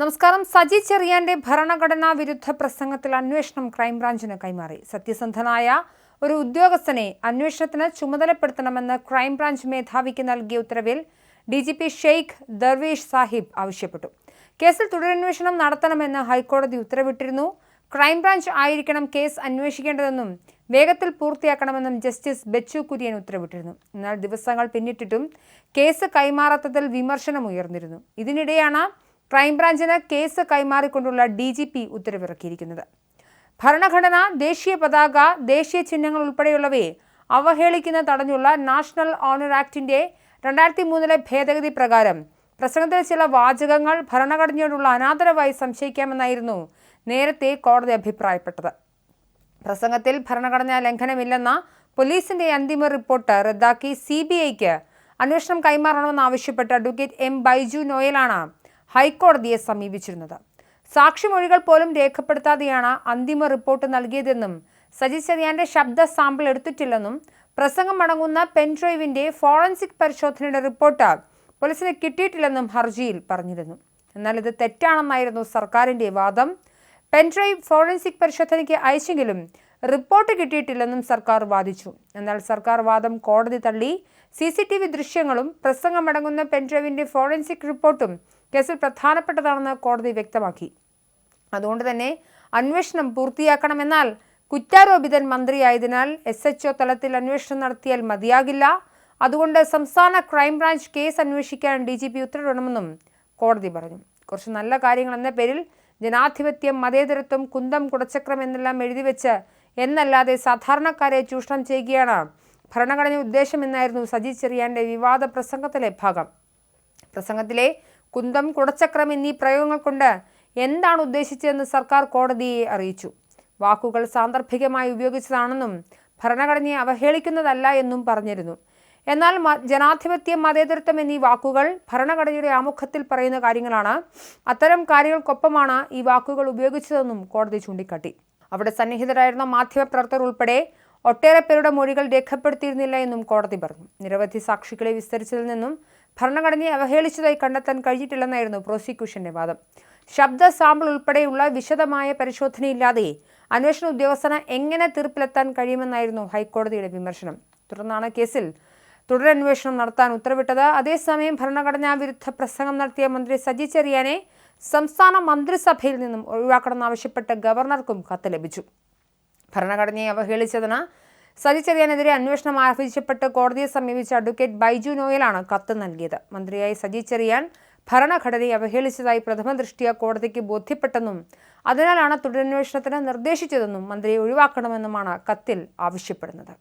നമസ്കാരം. സജി ചെറിയാന്റെ ഭരണഘടനാ വിരുദ്ധ പ്രസംഗത്തിൽ അന്വേഷണം ക്രൈംബ്രാഞ്ചിന് കൈമാറി. സത്യസന്ധനായ ഒരു ഉദ്യോഗസ്ഥനെ അന്വേഷണത്തിന് ചുമതലപ്പെടുത്തണമെന്ന് ക്രൈംബ്രാഞ്ച് മേധാവിക്ക് നൽകിയ ഉത്തരവിൽ D G P Sheikh Darvesh Sahib ആവശ്യപ്പെട്ടു. കേസിൽ തുടരന്വേഷണം നടത്തണമെന്ന് ഹൈക്കോടതി ഉത്തരവിട്ടിരുന്നു. ക്രൈംബ്രാഞ്ച് ആയിരിക്കണം കേസ് അന്വേഷിക്കേണ്ടതെന്നും വേഗത്തിൽ പൂർത്തിയാക്കണമെന്നും ജസ്റ്റിസ് ബെച്ചു കുര്യൻ ഉത്തരവിട്ടിരുന്നു. എന്നാൽ ദിവസങ്ങൾ പിന്നിട്ടിട്ടും കേസ് കൈമാറാത്തതിൽ വിമർശനം ഉയർന്നിരുന്നു. ഇതിനിടെയാണ് ക്രൈംബ്രാഞ്ചിന് കേസ് കൈമാറിക്കൊണ്ടുള്ള ഡി ജി പി ഉത്തരവിറക്കിയിരിക്കുന്നത്. ഭരണഘടന ദേശീയ പതാക ദേശീയ ചിഹ്നങ്ങൾ ഉൾപ്പെടെയുള്ളവയെ അവഹേളിക്കുന്ന തടഞ്ഞുള്ള നാഷണൽ ഓണർ ആക്ടിന്റെ രണ്ടായിരത്തി മൂന്നിലെ ഭേദഗതി പ്രകാരം പ്രസംഗത്തിൽ ചില വാചകങ്ങൾ ഭരണഘടനയോടുള്ള അനാദരവായി സംശയിക്കാമെന്നായിരുന്നു നേരത്തെ കോടതി അഭിപ്രായപ്പെട്ടത്. പ്രസംഗത്തിൽ ഭരണഘടനാ ലംഘനമില്ലെന്ന പോലീസിന്റെ അന്തിമ റിപ്പോർട്ട് റദ്ദാക്കി സി ബി ഐക്ക് അന്വേഷണം കൈമാറണമെന്നാവശ്യപ്പെട്ട് അഡ്വക്കേറ്റ് എം ബൈജു നോയലാണ് ഹൈക്കോടതിയെ സമീപിച്ചിരുന്നത്. സാക്ഷിമൊഴികൾ പോലും രേഖപ്പെടുത്താതെയാണ് അന്തിമ റിപ്പോർട്ട് നൽകിയതെന്നും സജി ചെറിയാന്റെ ശബ്ദ സാമ്പിൾ എടുത്തിട്ടില്ലെന്നും പ്രസംഗം അടങ്ങുന്ന പെൻഡ്രൈവിന്റെ ഫോറൻസിക് പരിശോധനയുടെ റിപ്പോർട്ട് പോലീസിന് കിട്ടിയിട്ടില്ലെന്നും ഹർജിയിൽ പറഞ്ഞിരുന്നു. എന്നാൽ ഇത് തെറ്റാണെന്നായിരുന്നു സർക്കാരിന്റെ വാദം. പെൻഡ്രൈവ് ഫോറൻസിക് പരിശോധനയ്ക്ക് അയച്ചെങ്കിലും റിപ്പോർട്ട് കിട്ടിയിട്ടില്ലെന്നും സർക്കാർ വാദിച്ചു. എന്നാൽ സർക്കാർ വാദം കോടതി തള്ളി. സി സി ടി വി ദൃശ്യങ്ങളും പ്രസംഗമടങ്ങുന്ന പെൻഡ്രൈവിന്റെ ഫോറൻസിക് റിപ്പോർട്ടും കേസിൽ പ്രധാനപ്പെട്ടതാണെന്ന് കോടതി വ്യക്തമാക്കി. അതുകൊണ്ട് തന്നെ അന്വേഷണം പൂർത്തിയാക്കണമെന്നാൽ കുറ്റാരോപിതൻ മന്ത്രിയായതിനാൽ എസ് എച്ച് ഒ തലത്തിൽ അന്വേഷണം നടത്തിയാൽ മതിയാകില്ല. അതുകൊണ്ട് സംസ്ഥാന ക്രൈംബ്രാഞ്ച് കേസ് അന്വേഷിക്കാൻ ഡി ജി പി ഉത്തരവിടണമെന്നും കോടതി പറഞ്ഞു. കുറച്ച് നല്ല കാര്യങ്ങൾ എന്ന പേരിൽ ജനാധിപത്യം മതേതരത്വം കുന്തം കുടച്ചക്രം എന്നെല്ലാം എഴുതി വെച്ച് എന്നല്ലാതെ സാധാരണക്കാരെ ചൂഷണം ചെയ്യുകയാണ് ഭരണഘടന ഉദ്ദേശമെന്നായിരുന്നു സജി ചെറിയാന്റെ വിവാദ പ്രസംഗത്തിലെ ഭാഗം. പ്രസംഗത്തിലെ കുന്തം കുടച്ചക്രം എന്നീ പ്രയോഗങ്ങൾ കൊണ്ട് എന്താണ് ഉദ്ദേശിച്ചതെന്ന് സർക്കാർ കോടതിയെ അറിയിച്ചു. വാക്കുകൾ സാന്ദർഭികമായി ഉപയോഗിച്ചതാണെന്നും ഭരണഘടനയെ അവഹേളിക്കുന്നതല്ല എന്നും പറഞ്ഞിരുന്നു. എന്നാൽ ജനാധിപത്യം മതേതരത്വം എന്നീ വാക്കുകൾ ഭരണഘടനയുടെ ആമുഖത്തിൽ പറയുന്ന കാര്യങ്ങളാണ്. അത്തരം കാര്യങ്ങൾക്കൊപ്പമാണ് ഈ വാക്കുകൾ ഉപയോഗിച്ചതെന്നും കോടതി ചൂണ്ടിക്കാട്ടി. അവിടെ സന്നിഹിതരായിരുന്ന മാധ്യമപ്രവർത്തകർ ഉൾപ്പെടെ ഒട്ടേറെ പേരുടെ മൊഴികൾ രേഖപ്പെടുത്തിയിരുന്നില്ല എന്നും കോടതി പറഞ്ഞു. നിരവധി സാക്ഷികളെ വിസ്തരിച്ചതിൽ നിന്നും ഭരണഘടനയെ അവഹേളിച്ചതായി കണ്ടെത്താൻ കഴിഞ്ഞിട്ടില്ലെന്നായിരുന്നു പ്രോസിക്യൂഷന്റെ വാദം. ശബ്ദ സാമ്പിൾ ഉൾപ്പെടെയുള്ള വിശദമായ പരിശോധനയില്ലാതെ അന്വേഷണ ഉദ്യോഗസ്ഥന് എങ്ങനെ തീർപ്പിലെത്താൻ കഴിയുമെന്നായിരുന്നു ഹൈക്കോടതിയുടെ വിമർശനം. തുടർന്നാണ് കേസിൽ തുടരന്വേഷണം നടത്താൻ ഉത്തരവിട്ടത്. അതേസമയം ഭരണഘടനാ വിരുദ്ധ പ്രസംഗം നടത്തിയ മന്ത്രി സജി ചെറിയാനെ സംസ്ഥാന മന്ത്രിസഭയിൽ നിന്നും ഒഴിവാക്കണമെന്നാവശ്യപ്പെട്ട് ഗവർണർക്കും കത്ത് ലഭിച്ചു. ഭരണഘടനയെ അവഹേളിച്ചതിന് സജി ചെറിയാനെതിരെ അന്വേഷണം ആവശ്യപ്പെട്ട് കോടതിയെ സമീപിച്ച അഡ്വക്കേറ്റ് ബൈജു നോയലാണ് കത്ത് നൽകിയത്. മന്ത്രിയായി സജിച്ചെറിയാൻ ഭരണഘടനയെ അവഹേളിച്ചതായി പ്രഥമ ദൃഷ്ടിയ കോടതിക്ക് ബോധ്യപ്പെട്ടെന്നും അതിനാലാണ് തുടരന്വേഷണത്തിന് നിർദ്ദേശിച്ചതെന്നും മന്ത്രിയെ ഒഴിവാക്കണമെന്നുമാണ് കത്തിൽ ആവശ്യപ്പെടുന്നത്.